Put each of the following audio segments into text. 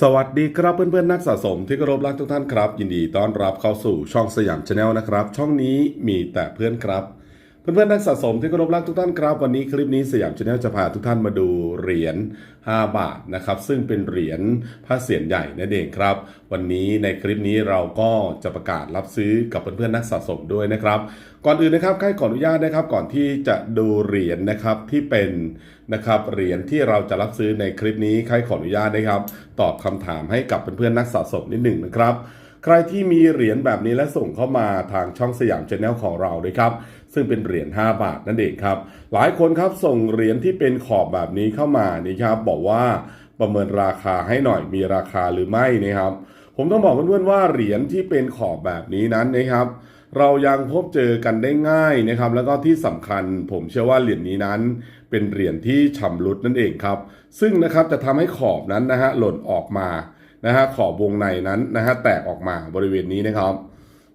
สวัสดีครับเพื่อนๆนักสะสมที่เคารพรักทุกท่านครับ ยินดีต้อนรับเข้าสู่ช่องสยามชาแนลนะครับ ช่องนี้มีแต่เพื่อนครับ เพื่อนๆนักสะสมที่เคารพรักทุกท่านครับ วันนี้คลิปนี้สยามชาแนลจะพาทุกท่านมาดูเหรียญ 5 บาทนะครับ ซึ่งเป็นเหรียญพระเศียรใหญ่นั่นเองครับ วันนี้ในคลิปนี้เราก็จะประกาศรับซื้อกับเพื่อนๆนักสะสมด้วยนะครับ ก่อนอื่นนะครับใครขออนุญาตนะครับก่อนที่จะดูเหรียญนะครับที่เป็นนะครับเหรียญที่เราจะรับซื้อในคลิปนี้ใครขออนุญาตนะครับ ตอบคำถามให้กับเพื่อนๆนักสะสมนิดหนึ่งนะครับ ใครที่มีเหรียญแบบนี้และส่งเข้ามาทางช่องสยามชาแนลของเราด้วยครับ ซึ่งเป็นเหรียญ5บาทนั่นเองครับ หลายคนครับส่งเหรียญที่เป็นขอบแบบนี้เข้ามานี่ครับบอกว่าประเมินราคาให้หน่อยมีราคาหรือไม่นะครับ ผมต้องบอกเพื่อนๆว่าเหรียญที่เป็นขอบแบบนี้นั้นนะครับ เรายังพบเจอกันได้ง่ายนะครับ แล้วก็ที่สำคัญผมเชื่อว่าเหรียญนี้นั้น เป็นเหรียญที่ชำรุดนั่นเองครับ ซึ่งนะครับจะทำให้ขอบนั้นนะฮะหล่นออกมา นะฮะขอบวงในนั้นนะฮะแตกออกมาบริเวณนี้นะครับ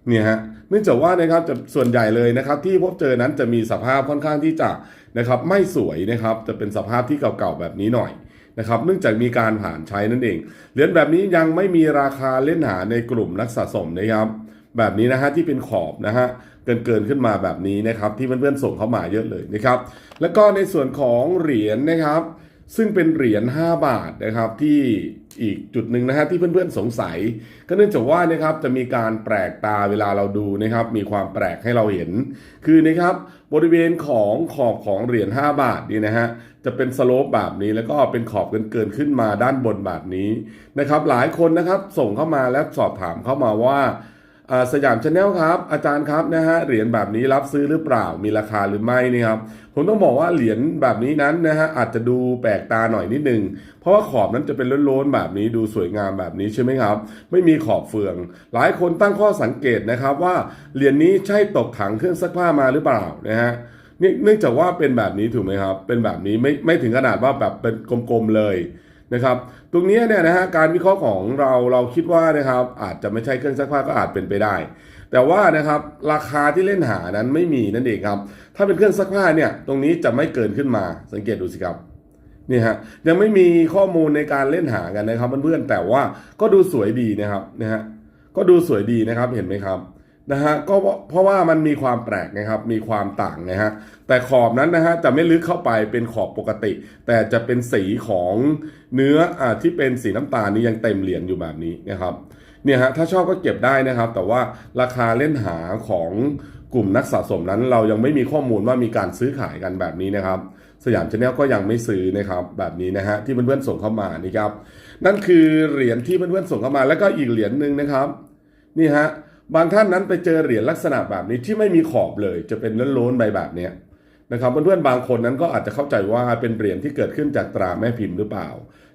เนี่ยฮะเนื่องจากว่านะครับจะส่วนใหญ่เลยนะครับ ที่พบเจอนั้นจะมีสภาพค่อนข้างที่จะนะครับ ไม่สวยนะครับ จะเป็นสภาพที่เก่าๆแบบนี้หน่อยนะครับ เนื่องจากมีการผ่านใช้นั่นเองเหรียญแบบนี้ยังไม่มีราคาเล่นหาในกลุ่มนักสะสมนะครับ แบบนี้นะฮะที่เป็นขอบนะฮะเกินเกินๆขึ้นมาแบบนี้นะครับ ที่เพื่อนๆส่งเข้ามาเยอะเลยนะครับ แล้วก็ในส่วนของเหรียญนะครับ ซึ่งเป็นเหรียญ5บาทนะครับที่ อีกจุดหนึ่งนะฮะที่เพื่อนๆสงสัย ก็เนื่องจากว่านะครับจะมีการแปลกตาเวลาเราดูนะครับ มีความแปลกให้เราเห็น คือนะครับบริเวณของขอบของเหรียญ5บาทนี่นะฮะจะเป็นสโลปแบบนี้แล้วก็เป็นขอบเกินเกินๆขึ้นมาด้านบนแบบนี้นะครับ หลายคนนะครับส่งเข้ามาและสอบถามเข้ามาว่า สยามชาแนลครับ อาจารย์ครับนะฮะเหรียญแบบนี้รับซื้อหรือเปล่ามีราคาหรือไม่นี่ครับผมต้องบอกว่าเหรียญแบบนี้นั้นนะฮะอาจจะดูแปลกตาหน่อยนิดนึง เพราะว่าขอบนั้นจะเป็นล้นๆแบบนี้ดูสวยงามแบบนี้ใช่ไหมครับ ไม่มีขอบเฟือง หลายคนตั้งข้อสังเกตนะครับว่าเหรียญนี้ใช่ตกถังเครื่องซักผ้ามาหรือเปล่านะฮะเนื่องจากว่าเป็นแบบนี้ถูกไหมครับ เป็นแบบนี้ไม่ไม่ถึงขนาดว่าแบบเป็นกลมๆเลย นะครับ ตรงนี้เนี่ยนะฮะการวิเคราะห์ของเราเราคิดว่านะครับอาจจะไม่ใช่เครื่องซักผ้าก็อาจเป็นไปได้ แต่ว่านะครับราคาที่เล่นหานั้นไม่มีนั่นเองครับ ถ้าเป็นเครื่องซักผ้าเนี่ยตรงนี้จะไม่เกินขึ้นมาสังเกตดูสิครับนี่ฮะยังไม่มีข้อมูลในการเล่นหากันนะครับเพื่อนๆแต่ว่าก็ดูสวยดีนะครับนะฮะก็ดูสวยดีนะครับเห็นไหมครับ นะฮะก็เพราะว่ามันมีความแปลกนะครับมีความต่างนะฮะแต่ขอบนั้นนะฮะจะไม่ลึกเข้าไปเป็นขอบปกติ แต่จะเป็นสีของเนื้ออ่าที่เป็นสีน้ำตาลนี่ยังเต็มเหรียญอยู่แบบนี้นะครับเนี่ยฮะถ้าชอบก็เก็บได้นะครับ แต่ว่าราคาเล่นหาของกลุ่มนักสะสมนั้น เรายังไม่มีข้อมูลว่ามีการซื้อขายกันแบบนี้นะครับ สยามชาแนลก็ยังไม่ซื้อนะครับแบบนี้นะฮะที่เพื่อนๆส่งเข้ามานี่ครับนั่นคือเหรียญที่เพื่อนๆส่งเข้ามา แล้วก็อีกเหรียญหนึ่งนะครับนี่ฮะ บางท่านนั้นไปเจอเหรียญลักษณะแบบนี้ที่ไม่มีขอบเลย จะเป็นล้นๆใบแบบนี้นะครับเพื่อนๆบางคนนั้นก็อาจจะเข้าใจว่าเป็นเหรียญที่เกิดขึ้นจากตราแม่พิมพ์หรือเปล่า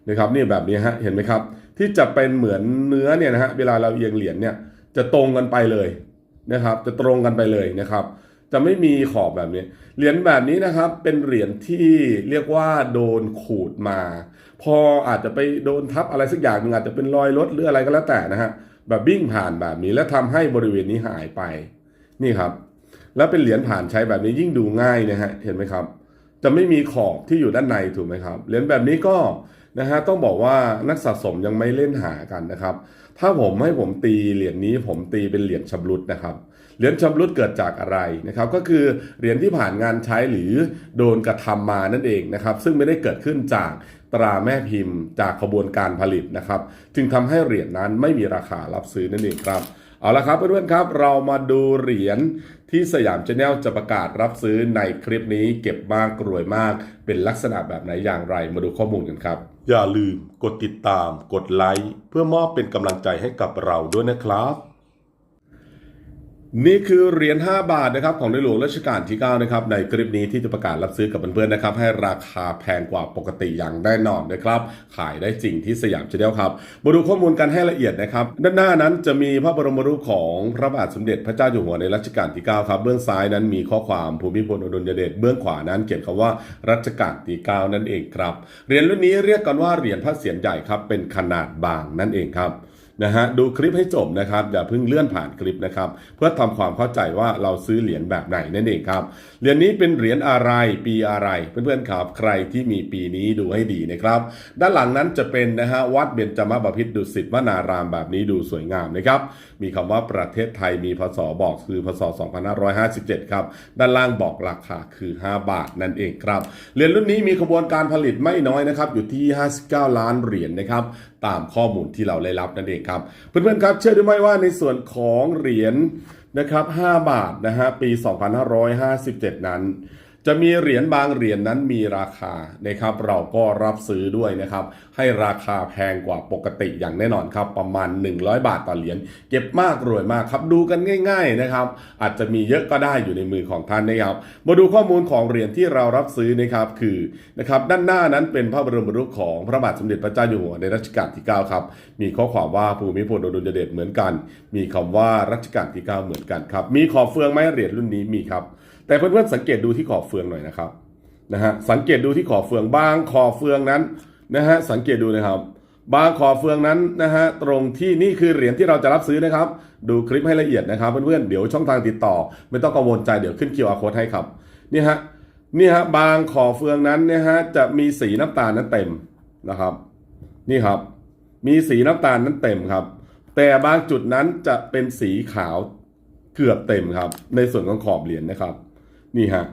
นะครับนี่แบบนี้ฮะเห็นไหมครับ ที่จะเป็นเหมือนเนื้อเนี่ยนะฮะเวลาเราเอียงเหรียญเนี่ยจะตรงกันไปเลยนะครับ จะตรงกันไปเลยนะครับ จะไม่มีขอบแบบนี้ เหรียญแบบนี้นะครับเป็นเหรียญที่เรียกว่าโดนขูดมา พออาจจะไปโดนทับอะไรสักอย่างหนึ่งอาจจะเป็นรอยรถหรืออะไรก็แล้วแต่นะฮะ แบบวิ่งผ่านแบบนี้ แล้วทำให้บริเวณนี้หายไปนี่ครับ แล้วเป็นเหรียญผ่านใช้แบบนี้ยิ่งดูง่ายนะฮะเห็นไหมครับ จะไม่มีขอบที่อยู่ด้านในถูกไหมครับเหรียญแบบนี้ก็นะฮะต้องบอกว่านักสะสมยังไม่เล่นหากันนะครับ ถ้าผมให้ผมตีเหรียญนี้ผมตีเป็นเหรียญชำรุดนะครับเหรียญชำรุดเกิดจากอะไรนะครับก็คือเหรียญที่ผ่านงานใช้หรือโดนกระทำมานั่นเองนะครับซึ่งไม่ได้เกิดขึ้นจาก ตราแม่พิมพ์จากขบวนการผลิตนะครับ จึงทำให้เหรียญนั้นไม่มีราคารับซื้อนั่นเองครับ เอาละครับเพื่อนๆครับ เรามาดูเหรียญที่สยามชาแนลจะประกาศรับซื้อในคลิปนี้เก็บมากรวยมาก เป็นลักษณะแบบไหนอย่างไรมาดูข้อมูลกันครับ อย่าลืมกดติดตามกดไลค์เพื่อมอบเป็นกำลังใจให้กับเราด้วยนะครับ นี่คือเหรียญ 5 บาทนะครับของในหลวงรัชกาลที่ 9 นะครับในคลิปนี้ที่จะประกาศรับซื้อกับเพื่อนๆนะครับให้ราคาแพงกว่าปกติอย่างแน่นอนนะครับขายได้จริงที่สยามเชาแนลครับมาดูข้อมูลกันให้ละเอียดนะครับด้านหน้านั้นจะมีพระบรมรูปของพระบาทสมเด็จพระเจ้าอยู่หัวในรัชกาลที่ 9 ครับเบื้องซ้ายนั้นมีข้อความภูมิพลอดุลยเดชเบื้องขวานั้นเขียนคำว่ารัชกาลที่ 9 นั่นเองครับเหรียญรุ่นนี้เรียกกันว่าเหรียญพระเศียรใหญ่ครับเป็นขนาดบางนั่นเองครับ นะฮะดูคลิปให้จบนะครับอย่าเพิ่งเลื่อนผ่านคลิปนะครับเพื่อทำความเข้าใจว่าเราซื้อเหรียญแบบไหนนั่นเองครับเหรียญนี้เป็นเหรียญอะไรปีอะไรเพื่อนๆครับใครที่มีปีนี้ดูให้ดีนะครับด้านหลังนั้นจะเป็นนะฮะวัดเบญจมาบพิตรดุสิตวนารามแบบนี้ดูสวยงามนะครับมีคำว่าประเทศไทยมีพศบอกคือพศ 2557 ครับด้านล่างบอกราคาคือ 5 บาทนั่นเองครับเหรียญรุ่นนี้มีขบวนการผลิตไม่น้อยนะครับอยู่ที่ 59 ล้านเหรียญนะครับตามข้อมูลที่เราได้รับนั่นเองครับ เพื่อนๆครับเชื่อหรือไม่ว่าในส่วนของเหรียญนะครับ 5 บาทนะฮะปี 2557 นั้น จะมีเหรียญบางเหรียญนั้นมีราคานะครับ เราก็รับซื้อด้วยนะครับ ให้ราคาแพงกว่าปกติอย่างแน่นอนครับ ประมาณ 100 บาทต่อเหรียญเก็บมากรวยมากครับ ดูกันง่าย ๆนะครับ อาจจะมีเยอะก็ได้อยู่ในมือของท่านนะครับ มาดูข้อมูลของเหรียญที่เรารับซื้อนะครับคือนะครับด้านหน้านั้นเป็นพระบรมรูปของพระบาทสมเด็จพระเจ้าอยู่หัวในรัชกาลที่9ครับมีข้อความว่าภูมิพลอดุลยเดชเหมือนกัน มีคำว่ารัชกาลที่9เหมือนกันครับมีขอบเฟืองไหมเหรียญรุ่นนี้มีครับ แต่เพื่อนๆสังเกตดูที่ขอบเฟืองหน่อยนะครับนะฮะสังเกตดูที่ขอบเฟืองบางขอบเฟืองนั้นนะฮะสังเกตดูนะครับ บางขอบเฟืองนั้นนะฮะตรงที่นี่คือเหรียญที่เราจะรับซื้อนะครับ ดูคลิปให้ละเอียดนะครับเพื่อนๆเดี๋ยวช่องทางติดต่อ ไม่ต้องกังวลใจเดี๋ยวขึ้น QR code ให้ครับนี่ฮะนี่ฮะบางขอบเฟืองนั้นนี่ยฮะจะมีสีน้ำตาลนั้นเต็มนะครับ นี่ครับ มีสีน้ำตาลนั้นเต็มครับ แต่บางจุดนั้นจะเป็นสีขาวเกือบเต็มครับ ในส่วนของขอบเหรียญนะครับ นี่ฮะ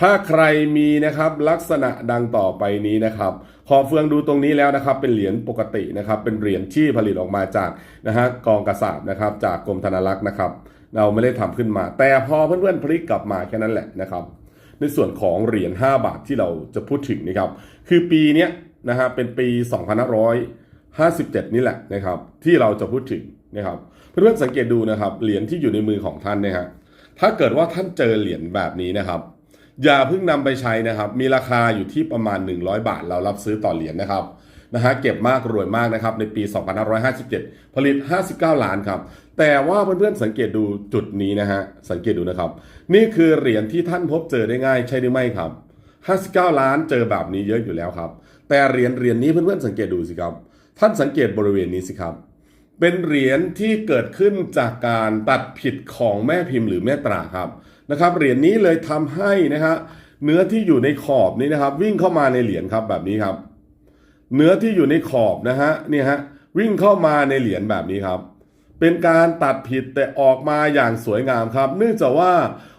ถ้าใครมีนะครับลักษณะดังต่อไปนี้นะครับขอบเฟืองดูตรงนี้แล้วนะครับเป็นเหรียญปกตินะครับเป็นเหรียญที่ผลิตออกมาจากนะฮะกองกระสาบนะครับจากกรมธนารักษ์นะครับ เราไม่ได้ทำขึ้นมา แต่พอเพื่อนๆพลิกกลับมาแค่นั้นแหละนะครับ ในส่วนของเหรียญ5บาทที่เราจะพูดถึงนะครับ คือปีนี้นะฮะเป็นปี2557 นี่แหละนะครับที่เราจะพูดถึงนะครับเพื่อนๆสังเกตดูนะครับเหรียญที่อยู่ในมือของท่านนะฮะ ถ้าเกิดว่าท่านเจอเหรียญแบบนี้นะครับ อย่าเพิ่งนำไปใช้นะครับ มีราคาอยู่ที่ประมาณ 100 บาท เรารับซื้อต่อเหรียญนะครับนะฮะเก็บมากรวยมากนะครับในปี 2557 ผลิต 59 ล้านครับ แต่ว่าเพื่อนๆสังเกตดูจุดนี้นะฮะสังเกตดูนะครับ นี่คือเหรียญที่ท่านพบเจอได้ง่ายใช่หรือไม่ครับ 59 ล้านเจอแบบนี้เยอะอยู่แล้วครับ แต่เหรียญเหรียญนี้เพื่อนๆสังเกตดูสิครับ ท่านสังเกตบริเวณนี้สิครับ เป็นเหรียญที่เกิดขึ้นจากการตัดผิดของแม่พิมพ์หรือแม่ตราครับนะครับ เหรียญนี้เลยทำให้นะฮะเนื้อที่อยู่ในขอบนี้นะครับ วิ่งเข้ามาในเหรียญครับแบบนี้ครับ เนื้อที่อยู่ในขอบนะฮะนี่ฮะวิ่งเข้ามาในเหรียญแบบนี้ครับ เป็นการตัดผิดแต่ออกมาอย่างสวยงามครับ เนื่องจากว่า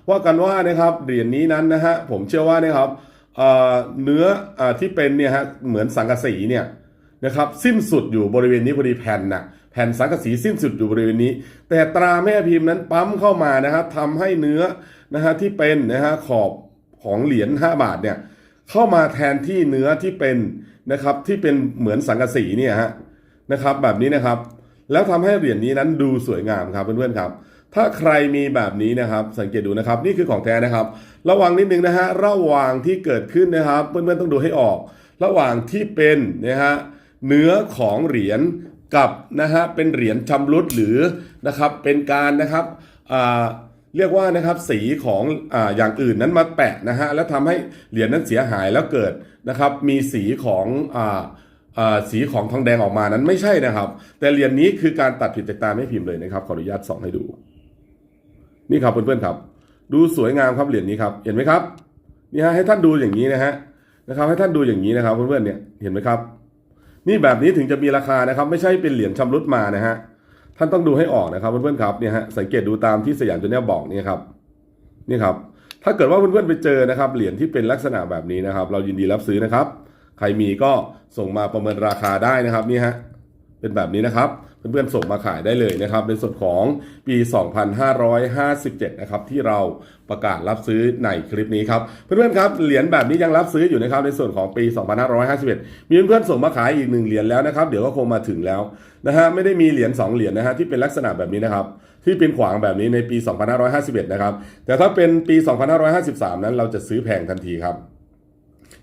ว่ากันว่านะครับเหรียญนี้นั้นนะฮะผมเชื่อว่านะครับเอ่อเนื้ออที่เป็นเนี่ยฮะเหมือนสังกะสีเนี่ยนะครับสิ้นสุดอยู่บริเวณนี้พอดีแผ่นนะ แผ่นสังกะสีสิ้นสุดอยู่บริเวณนี้ แต่ตราแม่พิมพ์นั้นปั๊มเข้ามานะครับทำให้เนื้อนะฮะที่เป็นนะฮะขอบของเหรียญ5บาทเนี่ยเข้ามาแทนที่เนื้อที่เป็นนะครับที่เป็นเหมือนสังกะสีเนี่ยฮะนะครับแบบนี้นะครับ แล้วทำให้เหรียญนี้นั้นดูสวยงามครับเพื่อนๆครับ ถ้าใครมีแบบนี้นะครับ สังเกตดูนะครับ นี่คือของแท้นะครับ ระวังนิดนึงนะฮะระหว่างที่เกิดขึ้นนะครับ เพื่อนๆต้องดูให้ออก ระหว่างที่เป็นนะฮะเนื้อของเหรียญ กับนะฮะเป็นเหรียญชำรุดหรือนะครับเป็นการนะครับเรียกว่านะครับสีของออย่างอื่นนั้นมาแปะนะฮะแล้วทำให้เหรียญนั้นเสียหายแล้วเกิดนะครับมีสีของออสีของทองแดงออกมานั้นไม่ใช่นะครับ แต่เหรียญนี้คือการตัดผิดจากตาไม่พิมพ์เลยนะครับขออนุญาตส่องให้ดู นี่ครับเพื่อนๆครับ ดูสวยงามครับเหรียญนี้ครับเห็นไหมครับนี่ฮะให้ท่านดูอย่างนี้นะฮะนะครับ ให้ท่านดูอย่างนี้นะครับเพื่อนๆเนี่ยเห็นไหมครับ นี่แบบนี้ถึงจะมีราคานะครับไม่ใช่เป็นเหรียญชำรุดมานะฮะท่านต้องดูให้ออกนะครับเพื่อนๆครับเนี่ยฮะสังเกตดูตามที่สยามตัวเนี่ยบอกเนี่ยครับนี่ครับถ้าเกิดว่าเพื่อนๆไปเจอนะครับเหรียญที่เป็นลักษณะแบบนี้นะครับ เรายินดีรับซื้อนะครับ ใครมีก็ส่งมาประเมินราคาได้นะครับนี่ฮะ เป็นแบบนี้นะครับ เพื่อนๆส่งมาขายได้เลยนะครับ ในส่วนของปี 2557 นะครับ ที่เราประกาศรับซื้อในคลิปนี้ครับ เพื่อนๆครับ เหรียญแบบนี้ยังรับซื้ออยู่นะครับ ในส่วนของปี 2551 มีเพื่อนๆส่งมาขายอีกหนึ่งเหรียญแล้วนะครับ เดี๋ยวก็คงมาถึงแล้วนะฮะ ไม่ได้มีเหรียญ2เหรียญนะฮะที่เป็นลักษณะแบบนี้นะครับที่เป็นขวางแบบนี้ในปี 2551 นะครับ แต่ถ้าเป็นปี 2553 นั้นเราจะซื้อแพงทันทีครับ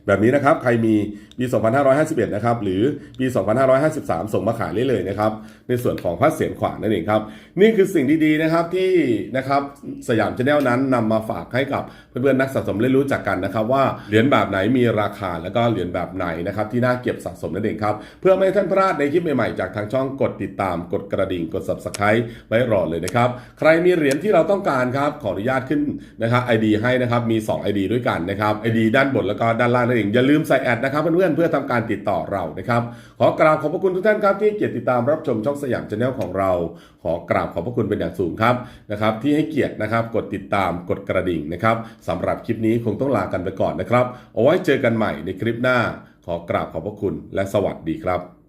แบบนี้นะครับ ใครมี ปี 2551 นะครับ หรือปี 2553 ส่งมาขายได้เลยนะครับ ในส่วนของพระเศียรขวางนั่นเองครับ นี่คือสิ่งดีๆนะครับที่นะครับสยามชาแนลนั้นนำมาฝากให้กับเพื่อนๆนักสะสมได้รู้จักกันนะครับ ว่าเหรียญแบบไหนมีราคาแล้วก็เหรียญแบบไหนนะครับที่น่าเก็บสะสมนั่นเองครับ เพื่อไม่ให้ท่านพลาดในคลิปใหม่ๆจากทางช่องกดติดตามกดกระดิ่งกด subscribe ไว้รอเลยนะครับ ใครมีเหรียญที่เราต้องการครับขออนุญาตขึ้นนะครับ ID ให้นะครับมี 2 ID ด้วยกันนะครับ ID ด้านบนแล้วก็ด้านล่างนั่นเองอย่าลืมใส่แอดนะครับเพื่อนๆเพื่อทำการติดต่อเรานะครับ ขอกราบขอบพระคุณทุกท่านครับที่เกียรติติดตามรับชมช่องสยามชาแนลของเรา ขอกราบขอบพระคุณเป็นอย่างสูงครับนะครับที่ให้เกียรตินะครับกดติดตามกดกระดิ่งนะครับสำหรับคลิปนี้คงต้องลากันไปก่อนนะครับเอาไว้เจอกันใหม่ในคลิปหน้า ขอกราบขอบพระคุณและสวัสดีครับ